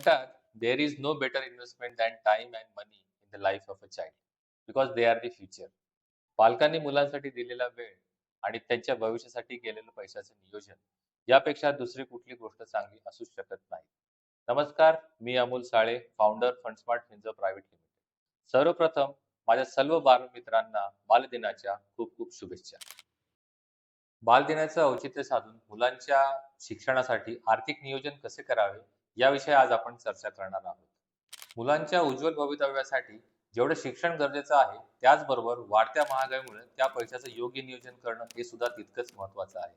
म्हणतात there is no better investment than time and money in the life of a child because they are the future पालकांनी मुलांसाठी दिलेला वेळ आणि त्यांच्या भविष्यासाठी केलेलं पैशाचं नियोजन यापेक्षा दुसरी कुठली गोष्ट चांगली असूच शकत नाही. नमस्कार मी Amol Sale founder Fundsmart Hinge private limited सर्वप्रथम माझ्या सर्व बालमित्रांना बालदिनाच्या खूप खूप शुभेच्छा. बालदिनाचं औचित्य साधून मुलांच्या शिक्षणासाठी आर्थिक नियोजन कसे करावे याविषयी आज आपण चर्चा करणार आहोत. मुलांच्या उज्ज्वल भवितव्यासाठी जेवढं शिक्षण गरजेचं आहे त्याचबरोबर वाढत्या महागाईमुळे त्या पैशाचं योग्य नियोजन करणं हे सुद्धा तितकंच महत्वाचं आहे.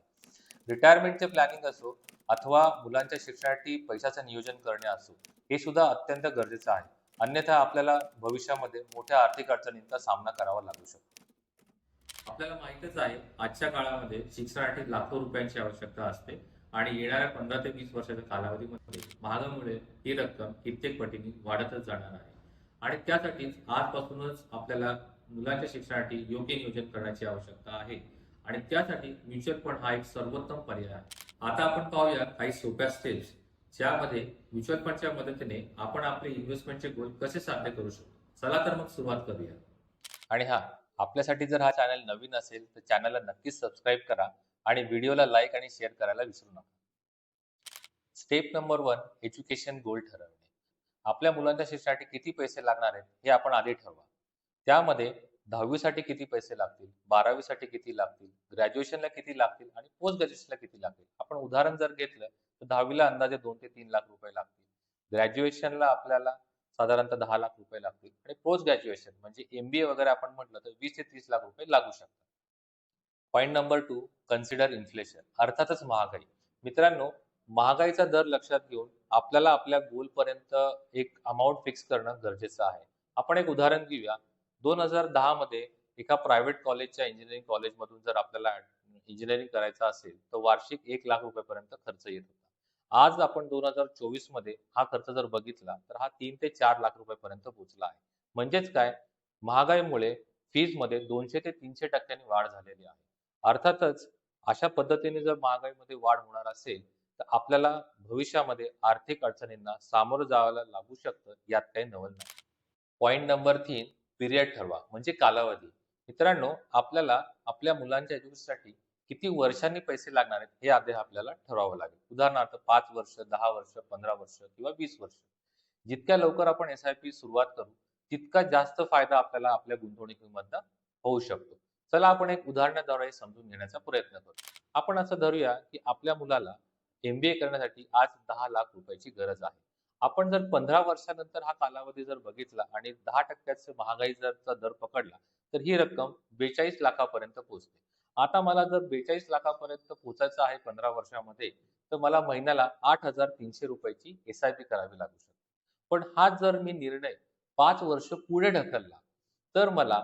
रिटायरमेंटचे प्लॅनिंग असो अथवा मुलांच्या शिक्षणासाठी पैशाचं नियोजन करणे असो हे सुद्धा अत्यंत गरजेचं आहे. अन्यथा आपल्याला भविष्यामध्ये मोठ्या आर्थिक अडचणींचा सामना करावा लागू शकतो. आपल्याला माहितच आहे आजच्या काळामध्ये शिक्षणासाठी लाखो रुपयांची आवश्यकता असते. आणि येणाऱ्या पंधरा ते वीस वर्षाच्या कालावधीमध्ये महागामुळे ही रक्कम कित्येक पटीने वाढतच जाणार आहे. आणि त्यासाठीच आजपासूनच आपल्याला मुलांच्या शिक्षणासाठी योग्य नियोजन करण्याची आवश्यकता आहे. आणि त्यासाठी म्युच्युअल फंड हा एक सर्वोत्तम पर्याय आहे. आता आपण पाहूया काही सोप्या स्टेप्स ज्यामध्ये म्युच्युअल फंडच्या मदतीने आपण आपले इन्व्हेस्टमेंटचे गोल कसे साध्य करू शकतो. चला तर मग सुरुवात करूया. आणि हा आपल्यासाठी जर हा चॅनल नवीन असेल तर चॅनलला नक्कीच सबस्क्राईब करा. आणि व्हिडिओला लाईक आणि शेअर करायला विसरू नका. Step number one education goal ठरवणे. आपल्या मुलांच्या शिक्षणासाठी किती पैसे लागणार आहेत हे आपण आधी ठरवा. त्यामध्ये दहावीसाठी किती पैसे लागतील बारावीसाठी किती लागतील ग्रॅज्युएशनला किती लागतील आणि पोस्ट ग्रॅज्युएशनला किती लागतील. आपण उदाहरण जर घेतलं तर दहावीला अंदाजे दोन ते तीन लाख रुपये लागतील. ग्रॅज्युएशनला आपल्याला साधारणतः दहा लाख रुपये लागतील. आणि पोस्ट ग्रॅज्युएशन म्हणजे एमबीए वगैरे आपण म्हटलं तर वीस ते तीस लाख रुपये लागू शकतात. Point number two consider inflation अर्थातच महागाई. मित्रांनो महागाईचा दर लक्षात घेऊन आपल्याला आपल्या गोल पर्यंत एक अमाऊंट फिक्स करणं गरजेचं आहे. आपण एक उदाहरण घेऊया. दोन हजार दहा मध्ये एका प्रायव्हेट कॉलेजच्या इंजिनिअरिंग कॉलेजमधून जर आपल्याला इंजिनिअरिंग करायचं असेल तर वार्षिक एक लाख रुपयापर्यंत खर्च येत होता. आज आपण दोन हजार चोवीसमध्ये हा खर्च जर बघितला तर हा तीन ते चार लाख रुपयापर्यंत पोहोचला आहे. म्हणजेच काय? महागाईमुळे फीजमध्ये दोनशे ते तीनशे टक्क्यांनी वाढ झालेली आहे. अर्थातच अशा पद्धतीने जर महागाईमध्ये वाढ होणार असेल तर आपल्याला भविष्यामध्ये आर्थिक अडचणींना सामोरं जायला लागू शकतं यात काही नवल नाही. पॉईंट नंबर तीन पिरियड ठरवा म्हणजे कालावधी. मित्रांनो आपल्याला आपल्या मुलांच्या एज्युकेशनसाठी किती वर्षांनी पैसे लागणार आहेत हे आधी आपल्याला ठरवावं लागेल. उदाहरणार्थ पाच वर्ष दहा वर्ष पंधरा वर्ष किंवा वीस वर्ष. जितक्या लवकर आपण एस आय पी सुरुवात करू तितका जास्त फायदा आपल्याला आपल्या गुंतवणुकीमधनं होऊ शकतो. चला आपण एक उदाहरणाद्वारे समजून घेण्याचा प्रयत्न करू. आपण असं धरूया की आपल्या मुलाला एमबीए करण्यासाठी आज दहा लाख रुपयाची गरज आहे. आपण जर पंधरा वर्षानंतर हा कालावधी जर बघितला आणि दहा टक्क्याचा महागाई जरचा दर पकडला तर ही रक्कम बेचाळीस लाखापर्यंत पोहोचते. आता मला जर बेचाळीस लाखापर्यंत पोहोचायचं आहे पंधरा वर्षामध्ये तर मला महिन्याला आठ हजार तीनशे रुपयाची एस आय पी करावी लागू शकते. पण हा जर मी निर्णय पाच वर्ष पुढे ढकलला तर मला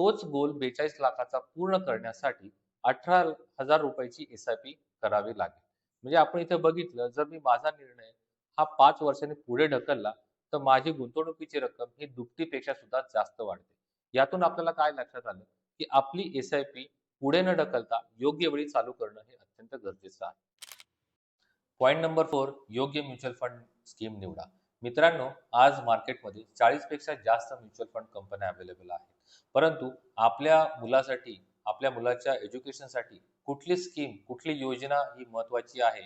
तोच गोल बेचाळीस लाखाचा पूर्ण करण्यासाठी अठरा हजार रुपयाची एस आय पी करावी लागेल. म्हणजे आपण इथे बघितलं जर मी माझा निर्णय हा पाच वर्षांनी पुढे ढकलला तर माझी गुंतवणुकीची रक्कम ही दुपटीपेक्षा सुद्धा जास्त वाढते. यातून आपल्याला काय लक्षात आलं? की आपली एस आय पी पुढे न ढकलता योग्य वेळी चालू करणं हे अत्यंत गरजेचं आहे. पॉईंट नंबर फोर योग्य म्युच्युअल फंड स्कीम निवडा. मित्रांनो आज मार्केटमध्ये चाळीसपेक्षा जास्त म्युच्युअल फंड कंपन्या अवेलेबल आहेत. परंतु आपल्या मुलासाठी आपल्या मुलाच्या एज्युकेशनसाठी कुठली स्कीम कुठली योजना ही महत्वाची आहे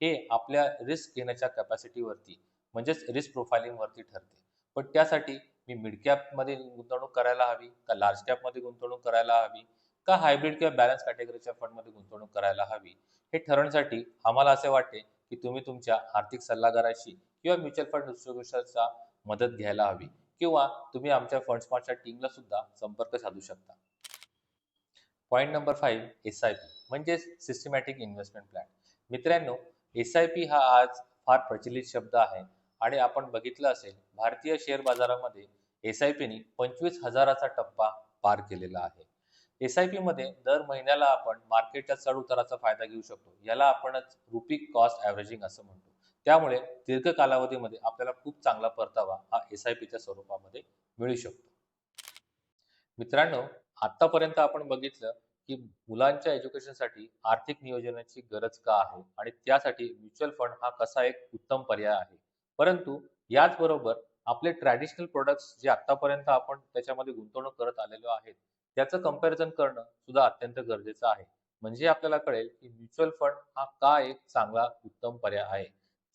हे आपल्या रिस्क घेण्याच्या कॅपॅसिटीवरती म्हणजेच रिस्क प्रोफायलिंग वरती ठरते. पण त्यासाठी मी मिड कॅपमध्ये गुंतवणूक करायला हवी का लार्ज कॅपमध्ये गुंतवणूक करायला हवी का हायब्रिड किंवा बॅलन्स कॅटेगरीच्या फंडमध्ये गुंतवणूक करायला हवी हे ठरवण्यासाठी आम्हाला असे वाटते की तुम्ही तुमच्या आर्थिक सल्लागाराशी किंवा म्युच्युअल फंड डिस्ट्रीब्युशनचा मदत घ्यायला हवी किंवा तुम्ही आमच्या फंड स्मार्टच्या टीमला सुद्धा संपर्क साधू शकता. Point number five S I P म्हणजेच सिस्टमॅटिक इन्व्हेस्टमेंट प्लॅन मित्रांनो एस आय पी हा आज फार प्रचलित शब्द आहे आणि आपण बघितलं असेल भारतीय शेअर बाजारामध्ये एस आय पीने पंचवीस हजाराचा टप्पा पार केलेला आहे. एस आय पी मध्ये दर महिन्याला आपण मार्केटच्या चढ उताराचा फायदा घेऊ शकतो. याला आपणच रुपी कॉस्ट ॲव्हरेजिंग असं म्हणतो. त्यामुळे दीर्घ कालावधीमध्ये आपल्याला खूप चांगला परतावा हा एस आय पीच्या स्वरूपामध्ये मिळू शकतो. मित्रांनो आतापर्यंत आपण बघितलं की मुलांच्या एज्युकेशनसाठी आर्थिक नियोजनाची गरज का आहे आणि त्यासाठी म्युच्युअल फंड हा कसा एक उत्तम पर्याय आहे? परंतु याचबरोबर आपले ट्रॅडिशनल प्रोडक्ट्स जे आतापर्यंत आपण त्याच्यामध्ये गुंतवणूक करत आलेलो आहेत त्याचं कंपॅरिझन करणं सुद्धा अत्यंत गरजेचं आहे. म्हणजे आपल्याला कळेल की म्युच्युअल फंड हा का एक चांगला उत्तम पर्याय आहे?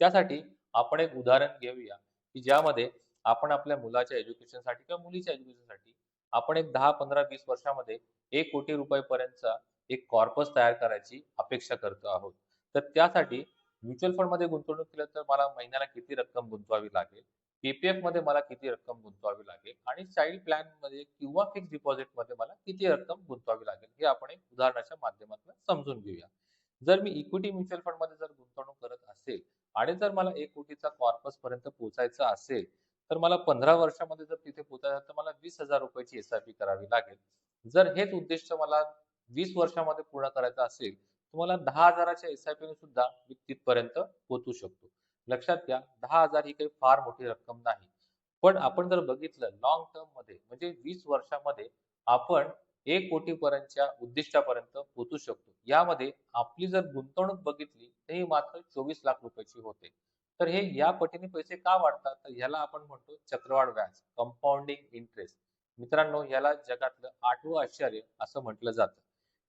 त्यासाठी आपण एक उदाहरण घेऊया की ज्यामध्ये आपण आपल्या मुलाच्या एज्युकेशनसाठी किंवा मुलीच्या एज्युकेशनसाठी आपण एक दहा पंधरा वीस वर्षामध्ये एक कोटी रुपयापर्यंतचा एक कॉर्पस तयार करायची अपेक्षा करतो आहोत. तर त्यासाठी म्युच्युअल फंडमध्ये गुंतवणूक केलं तर मला महिन्याला किती रक्कम गुंतवावी लागेल? पीपीएफमध्ये मला किती रक्कम गुंतवावी लागेल? आणि चाइल्ड प्लॅनमध्ये किंवा फिक्स डिपॉझिटमध्ये मला किती रक्कम गुंतवावी लागेल? हे आपण एक उदाहरणाच्या माध्यमातून समजून घेऊया. जर मी इक्विटी म्युच्युअल फंडमध्ये जर गुंतवणूक करत असेल आणि जर मला एक कोटीचा कॉर्पस पर्यंत पोहोचायचा असेल तर मला पंधरा वर्षामध्ये जर तिथे पोहोचायचं तर मला वीस हजार रुपयाची एस आय पी करावी लागेल. जर हेच उद्दिष्ट मला वीस वर्षामध्ये पूर्ण करायचं असेल तर मला दहा हजाराच्या एस आय पी सुद्धा मी तिथपर्यंत पोहोचू शकतो. लक्षात घ्या दहा हजार ही काही फार मोठी रक्कम नाही. पण आपण जर बघितलं लॉंग टर्ममध्ये म्हणजे वीस वर्षामध्ये आपण एक कोटी पर्यंतच्या उद्दिष्टापर्यंत पोहोचू शकतो. यामध्ये आपली जर गुंतवणूक बघितली तर ही मात्र चोवीस लाख रुपयाची होते. तर हे या पटीने पैसे का वाढतात? तर ह्याला आपण म्हणतो चक्रवाढ व्याज कंपाऊंडिंग इंटरेस्ट मित्रांनो याला जगातलं आठवं आश्चर्य असं म्हटलं जातं.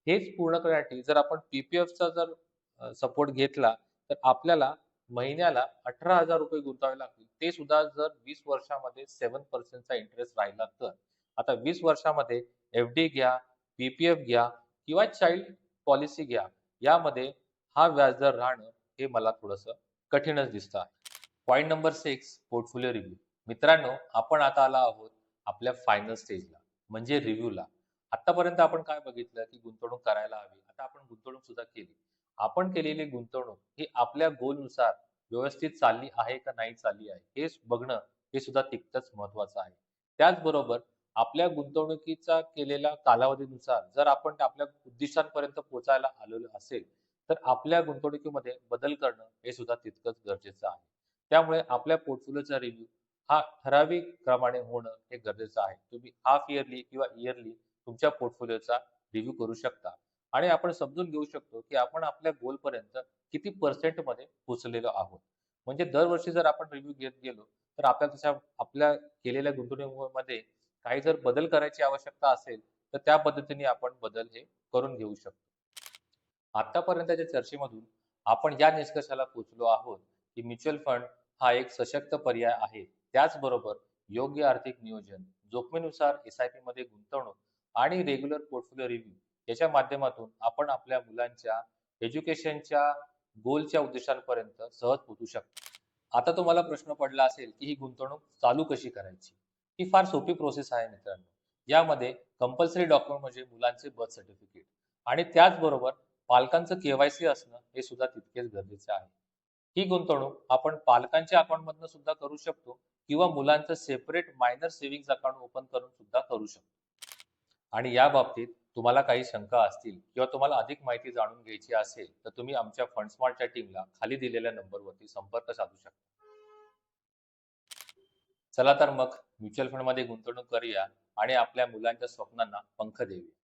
हेच पूर्ण करण्यासाठी जर आपण पीपीएफचा जर सपोर्ट घेतला तर आपल्याला महिन्याला अठरा हजार रुपये गुंतवावे लागतील. ते सुद्धा जर वीस वर्षामध्ये सेव्हन पर्सेंटचा इंटरेस्ट राहिला तर. आता वीस वर्षामध्ये एफ डी घ्या पीपीएफ घ्या किंवा चाइल्ड पॉलिसी घ्या यामध्ये हा व्याजदर राहणं हे मला थोडस कठीणच दिसतं आहे. Point number six portfolio review मित्रांनो आपण आता आला आहोत आपल्या फायनल स्टेजला म्हणजे रिव्ह्यूला आतापर्यंत आपण काय बघितलं की गुंतवणूक करायला हवी? आता आपण गुंतवणूक सुद्धा केली. आपण केलेली गुंतवणूक ही आपल्या गोलनुसार व्यवस्थित चालली आहे का नाही चालली आहे हे बघणं हे सुद्धा तितकंच महत्वाचं आहे. त्याचबरोबर आपल्या गुंतवणुकीचा केलेल्या कालावधीनुसार जर आपण आपल्या उद्दिष्टांपर्यंत पोहोचायला आलेलो असेल तर आपल्या गुंतवणुकीमध्ये बदल करणं हे सुद्धा तितकंच गरजेचं आहे. त्यामुळे आपल्या पोर्टफोलिओचा रिव्ह्यू हा ठराविक प्रमाणे होणं हे गरजेचं आहे. तुम्ही हाफ इयरली किंवा इयरली तुमच्या पोर्टफोलिओचा रिव्ह्यू करू शकता. आणि आपण समजून घेऊ शकतो की आपण आपल्या गोल पर्यंत किती पर्सेंटमध्ये मध्ये पोहोचलेलो आहोत. म्हणजे दरवर्षी जर आपण रिव्ह्यू घेत गेलो तर आपल्या तशा आपल्या केलेल्या गुंतवणुकीमध्ये काही जर बदल करायची आवश्यकता असेल तर त्या पद्धतीने आपण बदल हे करून घेऊ शकतो. आतापर्यंतच्या चर्चेमधून आपण या निष्कर्षाला पोहोचलो आहोत की म्युच्युअल फंड हा एक सशक्त पर्याय आहे. त्याचबरोबर योग्य आर्थिक नियोजन जोखमीनुसार एस आय पी मध्ये गुंतवणूक आणि रेग्युलर पोर्टफोलिओ रिव्ह्यू याच्या माध्यमातून आपण आपल्या मुलांच्या एज्युकेशनच्या गोलच्या उद्देशांपर्यंत सहज पोहोचू शकतो. आता तुम्हाला प्रश्न पडला असेल की ही गुंतवणूक चालू कशी करायची? ही फार सोपी प्रोसेस आहे मित्रांनो. यामध्ये कंपल्सरी डॉक्युमेंट म्हणजे मुलांचे बर्थ सर्टिफिकेट आणि त्याचबरोबर पालकांचं केवायसी असणं हे सुद्धा तितकेच गरजेचे आहे. ही गुंतवणूक आपण पालकांच्या अकाउंटमधनं सुद्धा करू शकतो किंवा मुलांचं separate minor saving account open करून सुद्धा करू शकतो. आणि या बाबतीत तुम्हाला काही शंका असतील किंवा तुम्हाला अधिक माहिती जाणून घ्यायची असेल तर तुम्ही आमच्या फंडस्मार्टच्या टीमला खाली दिलेल्या नंबरवरती संपर्क साधू शकता. चला तर मग म्युच्युअल फंडमध्ये गुंतवणूक करूया आणि आपल्या मुलांच्या स्वप्नांना पंख देऊया.